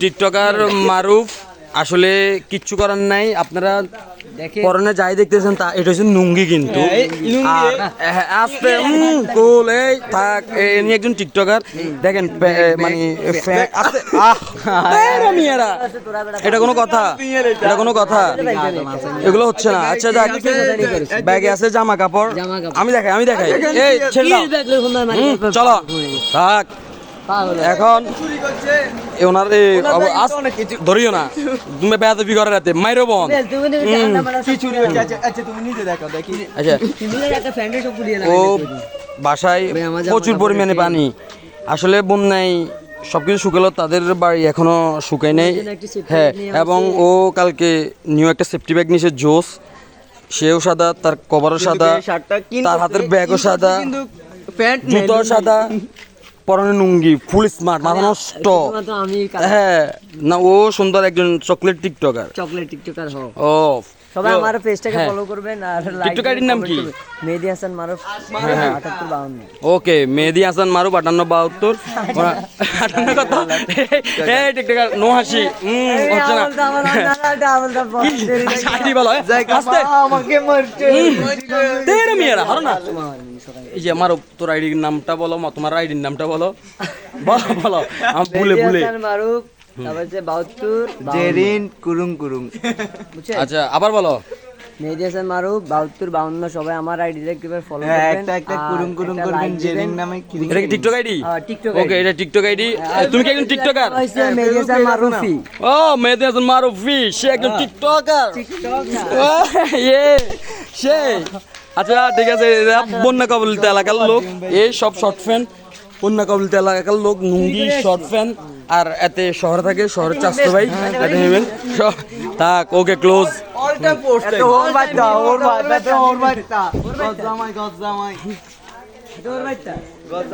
TikToker মারুফ আসলে কিচ্ছু করার নাই। আপনারা পরনে যাই দেখতেছেন তা এটা হচ্ছে নুঙ্গি কিন্তু। আর, হ্যাঁ, আস্তে কুল এই থাক এ নিয়ে একজন টিকটকার। দেখেন মানে। এটা কোনো কথা এটা কোনো কথা। এগুলো হচ্ছে না। আচ্ছা যাক ব্যাগে আছে জামা কাপড়। আমি দেখাই আমি দেখাই। এই চলো। থাক। এখন এ ওনার ধরিও না। তুমি বেয়াদবি করে রাতে মাইরো বোন। আচ্ছা আচ্ছা। আচ্ছা ও বাসায় প্রচুর পরিমাণে পানি। আসলে বন্যায় সবকিছু শুকালো তাদের বাড়ি এখনও শুকায় নেই। হ্যাঁ এবং ও কালকে নিউ একটা সেফটি ব্যাগ নিয়েছে জোস। সেও সাদা তার কভারও সাদা তার হাতের ব্যাগও সাদা জুতো সাদা। পরনে নুঙ্গি ফুল স্মার্ট মাথা নষ্ট। হ্যাঁ না ও সুন্দর একজন চকলেট টিকটকার চকলেট টিকটকার ও সবাই আমার পেজটাকে হ্যাঁ। ফলো করবেন আর নাম কি? মেহেদি হাসান মারুফ। বাউন্ন ওকে মেহেদি হাসান মারুফ আটান্ন বাহাত্তর। আটান্ন কত? এই টিকটকার নো হাসি উম, হচ্ছে না বলো এ? আস্তে আমাকে মারছে। তেরে হারো না। এই যে আমার তোর আইডির নামটা বলো তোমার আইডির নামটা বলো। বলো। বলো আমি ভুলে ভুলে। মারুফ তারপর হচ্ছে বাহাত্তর জেরিন কুরুং কুরুং। আচ্ছা আবার বলো। মেহেদি হাসান মারুফ বাহাত্তর বাউন্ন সবাই আমার আইডিতে একবার ফলো হ্যাঁ, করবেন। একটা একটা আর কুরুং কুরুং করবেন জেরিন নামে কি এটা কি টিকটক আইডি? হ্যাঁ, TikTok ওকে এটা টিকটক আইডি? তুমি কি একজন টিকটকার হয়েছে মেহেদি হাসান মারুফি ও মেহেদি হাসান মারুফি সে একজন টিকটকার ও, ইয়ে সে। আচ্ছা ঠিক আছে বন্যা কবলিত এলাকার লোক। এই সব শর্ট ফ্যান বন্যা কবলিত এলাকার লোক নুঙ্গি শর্ট প্যান্ট আর এতে শহর থাকে শহর চাষতো ভাই এতে নেবেন। থাক ওকে ক্লোজ ওর